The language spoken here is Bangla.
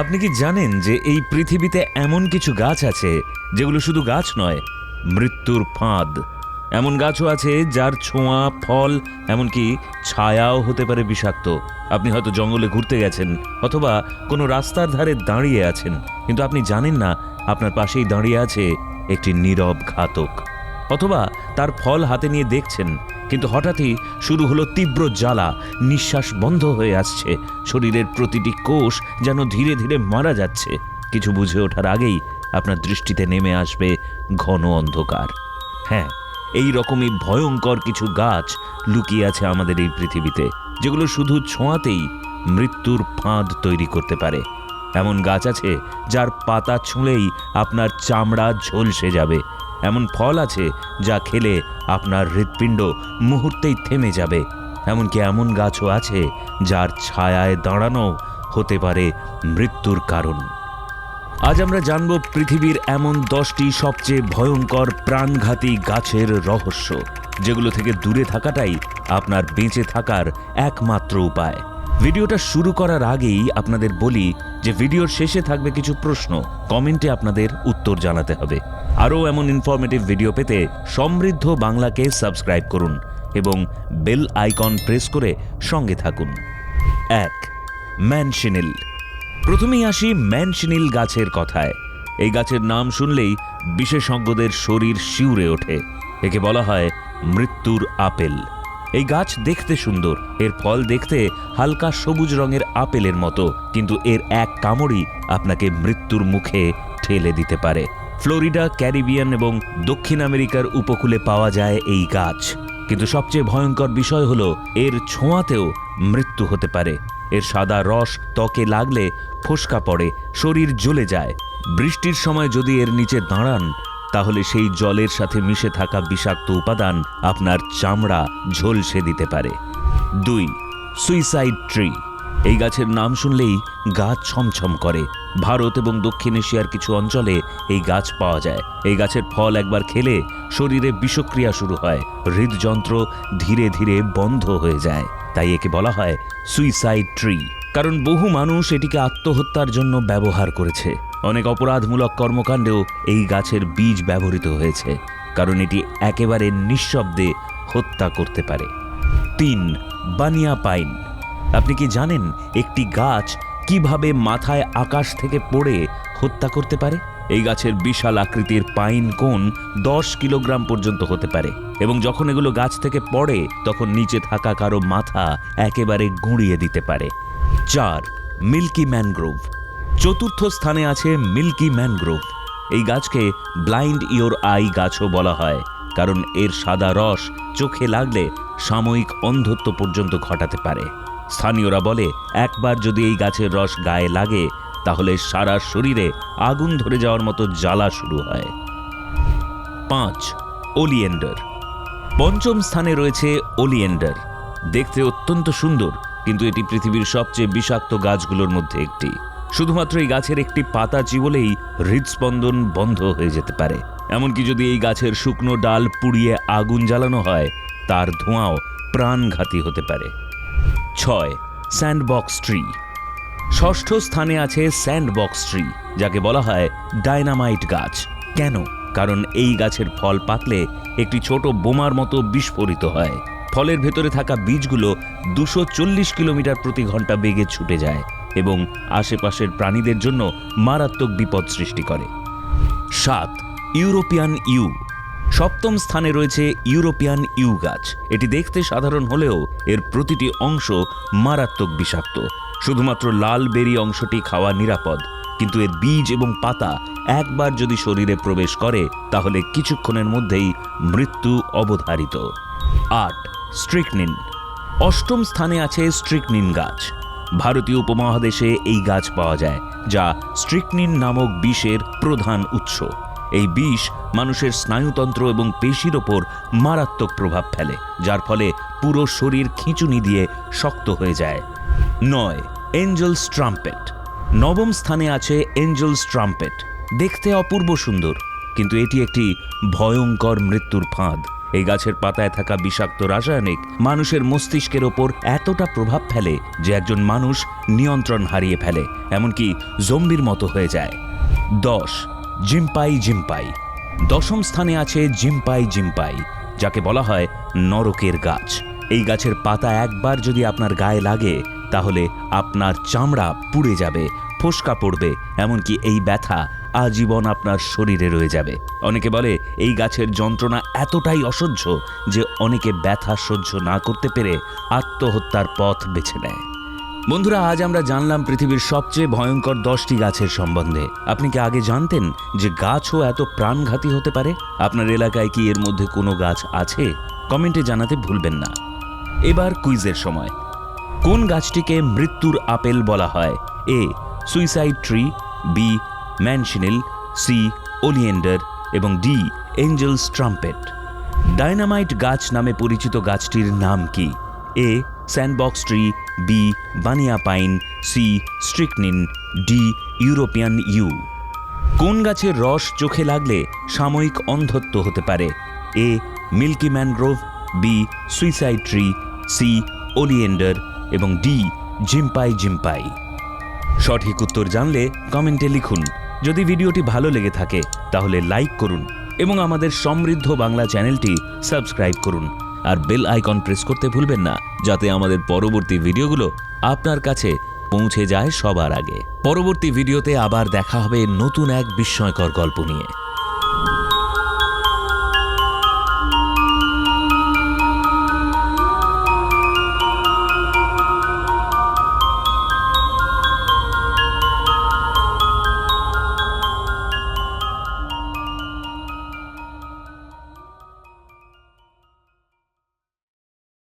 আপনি কি জানেন যে এই পৃথিবীতে এমন কিছু গাছ আছে যেগুলো শুধু গাছ নয়, মৃত্যুর ফাঁদ? এমন গাছও আছে যার ছোঁয়া, ফল, এমনকি ছায়াও হতে পারে বিষাক্ত। আপনি হয়তো জঙ্গলে ঘুরতে গেছেন অথবা কোনো রাস্তার ধারে দাঁড়িয়ে আছেন, কিন্তু আপনি জানেন না আপনার পাশেই দাঁড়িয়ে আছে একটি নীরব ঘাতক। অথবা তার ফল হাতে নিয়ে দেখছেন কিন্তু হঠাৎই শুরু হলো তীব্র জ্বালা। নিঃশ্বাস বন্ধ হয়ে আসছে। শরীরের প্রতিটি কোষ যেন ধীরে ধীরে মারা যাচ্ছে। কিছু বুঝে ওঠার আগেই আপনার দৃষ্টিতে নেমে আসবে ঘন অন্ধকার। হ্যাঁ এই রকমই ভয়ঙ্কর কিছু গাছ লুকিয়ে আছে আমাদের এই পৃথিবীতে, যেগুলো শুধু ছোঁয়াতেই মৃত্যুর ফাঁদ তৈরি করতে পারে। এমন গাছ আছে যার পাতা ছুঁড়েই আপনার চামড়া ঝলসে যাবে। এমন ফল আছে যা খেলে আপনার হৃৎপিণ্ড মুহূর্তেই থেমে যাবে। এমনকি এমন গাছও আছে যার ছায়ায় দাঁড়ানো হতে পারে মৃত্যুর কারণ। আজ আমরা জানব পৃথিবীর এমন দশটি সবচেয়ে ভয়ঙ্কর প্রাণঘাতী গাছের রহস্য, যেগুলো থেকে দূরে থাকাটাই আপনার বেঁচে থাকার একমাত্র উপায়। ভিডিওটা শুরু করার আগেই আপনাদের বলি যে ভিডিওর শেষে থাকবে কিছু প্রশ্ন। কমেন্টে আপনাদের উত্তর জানাতে হবে। আরও এমন ইনফরমেটিভ ভিডিও পেতে সমৃদ্ধ বাংলাকে সাবস্ক্রাইব করুন এবং বেল আইকন প্রেস করে সঙ্গে থাকুন। এক ম্যানশিনিল প্রথমেই আসি ম্যানশিনিল গাছের কথায়। এই গাছের নাম শুনলেই বিশেষজ্ঞদের শরীর শিউরে ওঠে। একে বলা হয় মৃত্যুর আপেল। এই গাছ দেখতে সুন্দর। এর ফল দেখতে হালকা সবুজ রঙের আপেলের মতো, কিন্তু এর এক কামড়ই আপনাকে মৃত্যুর মুখে ঠেলে দিতে পারে। ফ্লোরিডা, ক্যারিবিয়ান এবং দক্ষিণ আমেরিকার উপকূলে পাওয়া যায় এই গাছ। কিন্তু সবচেয়ে ভয়ঙ্কর বিষয় হলো, এর ছোঁয়াতেও মৃত্যু হতে পারে। এর সাদা রস ত্বকে লাগলে ফোসকা পড়ে, শরীর জ্বলে যায়। বৃষ্টির সময় যদি এর নিচে দাঁড়ান তাহলে সেই জলের সাথে মিশে থাকা বিষাক্ত উপাদান আপনার চামড়া ঝলসে দিতে পারে। দুই, সুইসাইড ট্রি। এই গাছের নাম শুনলেই গাছ ছমছম করে। ভারত এবং দক্ষিণ এশিয়ার কিছু অঞ্চলে এই গাছ পাওয়া যায়। এই গাছের ফল একবার খেলে শরীরে বিষক্রিয়া শুরু হয়। হৃদযন্ত্র ধীরে ধীরে বন্ধ হয়ে যায়। তাই একে বলা হয় সুইসাইড ট্রি। কারণ বহু মানুষ এটিকে আত্মহত্যার জন্য ব্যবহার করেছে। অনেক অপরাধমূলক কর্মকাণ্ডেও এই গাছের বীজ ব্যবহৃত হয়েছে, কারণ এটি একেবারে নিঃশব্দে হত্যা করতে পারে। তিন, বানিয়া পাইন। আপনি কি জানেন একটি গাছ কীভাবে মাথায় আকাশ থেকে পড়ে হত্যা করতে পারে? এই গাছের বিশাল আকৃতির পাইন কোন দশ কিলোগ্রাম পর্যন্ত হতে পারে, এবং যখন এগুলো গাছ থেকে পড়ে, তখন নিচে থাকা কারও মাথা একেবারে গুঁড়িয়ে দিতে পারে। চার, মিল্কি ম্যানগ্রোভ। চতুর্থ স্থানে আছে মিল্কি ম্যানগ্রোভ। এই গাছকে ব্লাইন্ড ইওর আই গাছও বলা হয়, কারণ এর সাদা রস চোখে লাগলে সাময়িক অন্ধত্ব পর্যন্ত ঘটাতে পারে। স্থানীয়রা বলে, একবার যদি এই গাছের রস গায়ে লাগে, তাহলে সারা শরীরে আগুন ধরে যাওয়ার মতো জ্বালা শুরু হয়। পাঁচ, ওলিয়েন্ডার। পঞ্চম স্থানে রয়েছে ওলিয়েন্ডার। দেখতে অত্যন্ত সুন্দর, কিন্তু এটি পৃথিবীর সবচেয়ে বিষাক্ত গাছগুলোর মধ্যে একটি। শুধুমাত্র এই গাছের একটি পাতা চিবলেই হৃদস্পন্দন বন্ধ হয়ে যেতে পারে। এমনকি যদি এই গাছের শুকনো ডাল পুড়িয়ে আগুন জ্বালানো হয়, তার ধোঁয়াও প্রাণঘাতী হতে পারে। ছয়, স্যান্ডবক্স ট্রি। ষষ্ঠ স্থানে আছে স্যান্ডবক্স ট্রি, যাকে বলা হয় ডায়নামাইট গাছ। কেন? কারণ এই গাছের ফল পাতলে একটি ছোট বোমার মতো বিস্ফোরিত হয়। ফলের ভেতরে থাকা বীজগুলো দুশো চল্লিশ কিলোমিটার প্রতি ঘণ্টা বেগে ছুটে যায় এবং আশেপাশের প্রাণীদের জন্য মারাত্মক বিপদ সৃষ্টি করে। সাত, ইউরোপিয়ান ইউ। সপ্তম স্থানে রয়েছে ইউরোপিয়ান ইউ গাছ। এটি দেখতে সাধারণ হলেও এর প্রতিটি অংশ মারাত্মক বিষাক্ত। শুধুমাত্র লাল বেরি অংশটি খাওয়া নিরাপদ, কিন্তু এর বীজ এবং পাতা একবার যদি শরীরে প্রবেশ করে, তাহলে কিছুক্ষণের মধ্যেই মৃত্যু অবধারিত। আট স্ট্রিকনিন। অষ্টম স্থানে আছে স্ট্রিকনিন গাছ। ভারতীয় উপমহাদেশে এই গাছ পাওয়া যায়, যা স্ট্রিকনিন নামক বিষের প্রধান উৎস। এই বিষ মানুষের স্নায়ুতন্ত্র এবং পেশির ওপর মারাত্মক প্রভাব ফেলে, যার ফলে পুরো শরীর খিঁচুনি দিয়ে শক্ত হয়ে যায়। নয় এঞ্জেল স্ট্রাম্পেট নবম স্থানে আছে এঞ্জেল ট্রাম্পেট। দেখতে অপূর্ব সুন্দর, কিন্তু এটি একটি ভয়ঙ্কর মৃত্যুর ফাঁদ। এই গাছের পাতায় থাকা বিষাক্ত রাসায়নিক মানুষের মস্তিষ্কের ওপর এতটা প্রভাব ফেলে যে একজন মানুষ নিয়ন্ত্রণ হারিয়ে ফেলে, এমনকি জম্বির মতো হয়ে যায়। দশ, জিম্পাই জিম্পাই। দশম স্থানে আছে জিম্পাই জিম্পাই, যাকে বলা হয় নরকের গাছ। এই গাছের পাতা একবার যদি আপনার গায়ে লাগে, তাহলে আপনার চামড়া পুড়ে যাবে, ফোসকা পড়বে, এমনকি এই ব্যথা আজীবন আপনার শরীরে রয়ে যাবে। অনেকে বলে, এই গাছের যন্ত্রণা এতটাই অসহ্য যে অনেকে ব্যথা সহ্য না করতে পেরে আত্মহত্যার পথ বেছে নেয়। বন্ধুরা, আজ আমরা জানলাম পৃথিবীর সবচেয়ে ভয়ঙ্কর দশটি গাছের সম্বন্ধে। আপনি কি আগে জানতেন যে গাছও এত প্রাণঘাতী হতে পারে? আপনার এলাকায় কি এর মধ্যে কোনো গাছ আছে? কমেন্টে জানাতে ভুলবেন না। এবার কুইজের সময়। কোন গাছটিকে মৃত্যুর আপেল বলা হয়? A, suicide tree, B manchineel C oleander এবং ডি এঞ্জেলস ট্রাম্পেট ডাইনামাইট গাছ নামে পরিচিত গাছটির নাম কি? A sandbox tree B bunya pine C strychnine D European yew কোন গাছের রস চোখে লাগলে সাময়িক অন্ধত্ব হতে পারে? A milky mangrove B suicide tree C oleander এবং ডি জিম্পাই জিম্পাই সঠিক উত্তর জানলে কমেন্টে লিখুন। যদি ভিডিওটি ভালো লেগে থাকে, তাহলে লাইক করুন এবং আমাদের সমৃদ্ধ বাংলা চ্যানেলটি সাবস্ক্রাইব করুন। আর বেল আইকন প্রেস করতে ভুলবেন না, যাতে আমাদের পরবর্তী ভিডিওগুলো আপনার কাছে পৌঁছে যায় সবার আগে। পরবর্তী ভিডিওতে আবার দেখা হবে নতুন এক বিস্ময়কর গল্প নিয়ে।